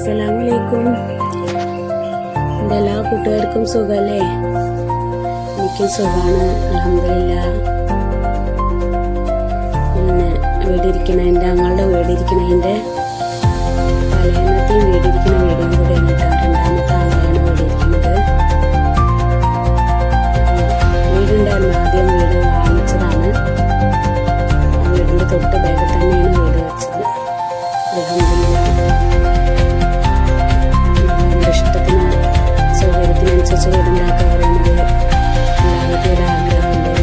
അസ്സലാമലൈക്കും. എന്റെ എല്ലാ കൂട്ടുകാർക്കും സുഖമല്ലേ എനിക്കും സുഖമാണ് അലഹമില്ല പിന്നെ വീടിരിക്കണ എന്റെ അങ്ങളുടെ വീട് ഇരിക്കണതിന്റെ തലേന്നത്തെയും വീട് ഇരിക്കുന്ന വീടും കൂടെ എന്നിട്ട് രണ്ടാമത്തെ ആളെയാണ് വീടിരിക്കുന്നത്. വീടുണ്ടായിരുന്നു ആദ്യം വീട് വാങ്ങിച്ചതാണ്. ആ വീടിന്റെ തൊട്ട് ബാഗിൽ തന്നെയാണ് വീട് വെച്ചത്. അലഹമില്ല വീടുണ്ടാക്കുക പറയുന്നത് എല്ലാവരുടെയും ഒരു ആഗ്രഹമല്ലേ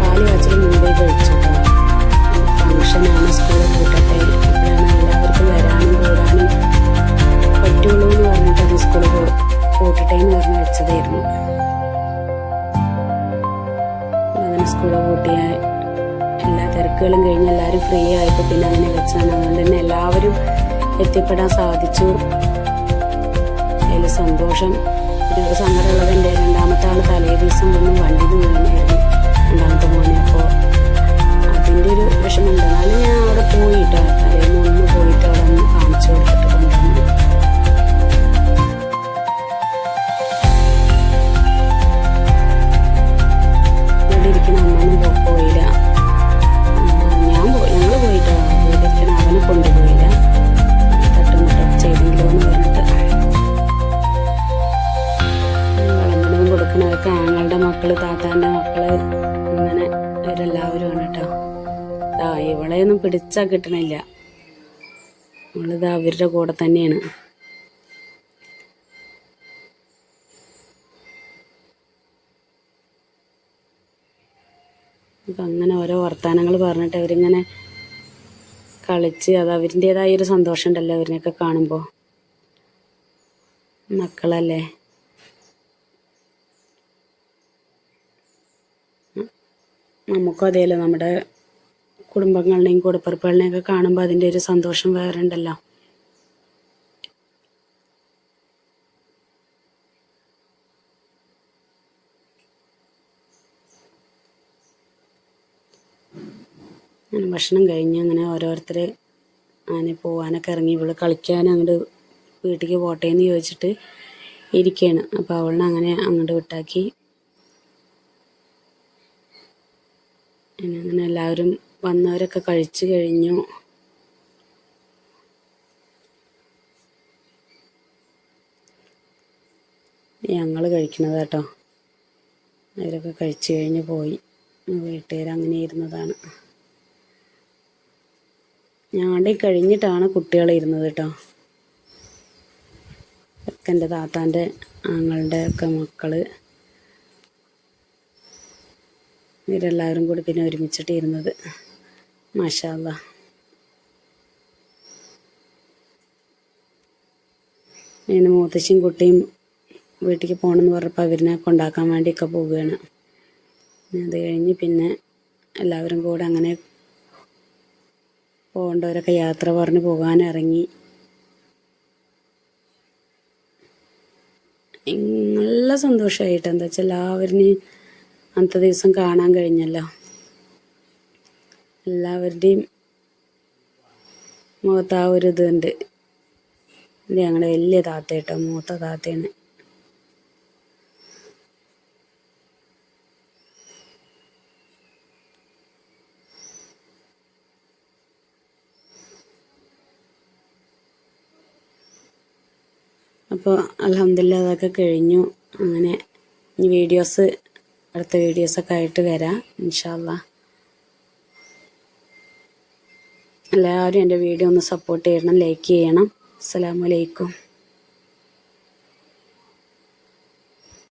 പാൽ കാച്ചൽ മുമ്പേ കഴിച്ചു ഫങ്ഷനാണ് സ്കൂളിൽ കൂട്ടട്ടെ അപ്പോഴാണ് എല്ലാവർക്കും വരാനും കൂടാനും പറ്റുള്ളൂ എന്ന് പറഞ്ഞിട്ട് അത് സ്കൂളിൽ കൂട്ടട്ടെ എന്ന് പറഞ്ഞ് വെച്ചതായിരുന്നു അങ്ങനെ കൂട്ടിയ എല്ലാ തിരക്കുകളും കഴിഞ്ഞ് എല്ലാവരും ഫ്രീ ആയപ്പോൾ പിന്നെ അങ്ങനെ വെച്ചാണ്. അതുകൊണ്ട് തന്നെ എല്ലാവരും എത്തിപ്പെടാൻ സാധിച്ചു. അതിൽ സന്തോഷം. ഒരു സങ്കടമുള്ളത് എന്റെ രണ്ടാമത്തെ ആൾ തലേ ദിവസം വന്ന് വണ്ടിയിൽ വീണായിരുന്നു. രണ്ടാമത്തെ മോനെ. അപ്പോൾ അതിന്റെ ഒരു വിഷമമുണ്ട്. താത്താന്റെ മക്കൾ അങ്ങനെ ഇവരെല്ലാവരും ആണ് കേട്ടോ ആ ഇവളെയൊന്നും പിടിച്ചാൽ കിട്ടണില്ല. നമ്മളിത് അവരുടെ കൂടെ തന്നെയാണ്. അപ്പം അങ്ങനെ ഓരോ വർത്തമാനങ്ങൾ പറഞ്ഞിട്ട് അവരിങ്ങനെ കളിച്ച് അത് അവരിന്റെതായൊരു ഒരു അവരിനെയൊക്കെ കാണുമ്പോൾ മക്കളല്ലേ? നമുക്കും അതേല്ലോ നമ്മുടെ കുടുംബങ്ങളുടെയും കൂടപ്പിറപ്പുകളുടെയും ഒക്കെ കാണുമ്പോൾ അതിന്റെ ഒരു സന്തോഷം വേറെ ഉണ്ടല്ലോ. അങ്ങനെ ഭക്ഷണം കഴിഞ്ഞ് അങ്ങനെ ഓരോരുത്തർ അങ്ങനെ പോകാനൊക്കെ ഇറങ്ങി. ഇവൾ കളിക്കാൻ അങ്ങോട്ട് വീട്ടിലേക്ക് പോട്ടേന്ന് ചോദിച്ചിട്ട് ഇരിക്കുകയാണ് അപ്പോൾ അവളിനെ അങ്ങനെ അങ്ങോട്ട് വിട്ടാക്കി. പിന്നെ അങ്ങനെ എല്ലാവരും വന്നവരൊക്കെ കഴിച്ചു കഴിഞ്ഞു. ഞങ്ങൾ കഴിക്കണത് കേട്ടോ അവരൊക്കെ കഴിച്ചു കഴിഞ്ഞ് പോയി. വീട്ടുകാർ അങ്ങനെ ഇരുന്നതാണ്. ഞങ്ങളുടെ കഴിഞ്ഞിട്ടാണ് കുട്ടികൾ ഇരുന്നത് കേട്ടോ ഒക്കെ എന്റെ താത്താന്റെ ആങ്ങളുടെ ഒക്കെ മക്കൾ. ഇവരെല്ലാവരും കൂടി പിന്നെ ഒരുമിച്ചിട്ട് ഇരുന്നത് മാഷാല്ല പിന്നെ മൂത്തശ്ശിയും കുട്ടിയും വീട്ടിലേക്ക് പോകണമെന്ന് പറഞ്ഞപ്പോൾ അവരിനെ കൊണ്ടാക്കാൻ വേണ്ടിയൊക്കെ പോവുകയാണ്. അത് കഴിഞ്ഞ് പിന്നെ എല്ലാവരും കൂടെ അങ്ങനെ പോകേണ്ടവരൊക്കെ യാത്ര പറഞ്ഞ് പോകാനിറങ്ങി. നല്ല സന്തോഷമായിട്ട് എന്താ വെച്ചാൽ എല്ലാവരിനെയും അന്നത്തെ ദിവസം കാണാൻ കഴിഞ്ഞല്ലോ. എല്ലാവരുടെയും മുഖത്ത് ആ ഒരു ഇതുണ്ട് ഇത് ഞങ്ങളുടെ വലിയ താത്ത കേട്ടോ മൂത്ത താത്തയാണ്. അപ്പോൾ അലഹമില്ല അതൊക്കെ കഴിഞ്ഞു. അങ്ങനെ ഈ വീഡിയോസ് അടുത്ത വീഡിയോസൊക്കെ ആയിട്ട് വരാം. ഇൻഷാല്ല എല്ലാവരും എന്റെ വീഡിയോ ഒന്ന് സപ്പോർട്ട് ചെയ്യണം ലൈക്ക് ചെയ്യണം. അസ്സലാമു അലൈക്കും.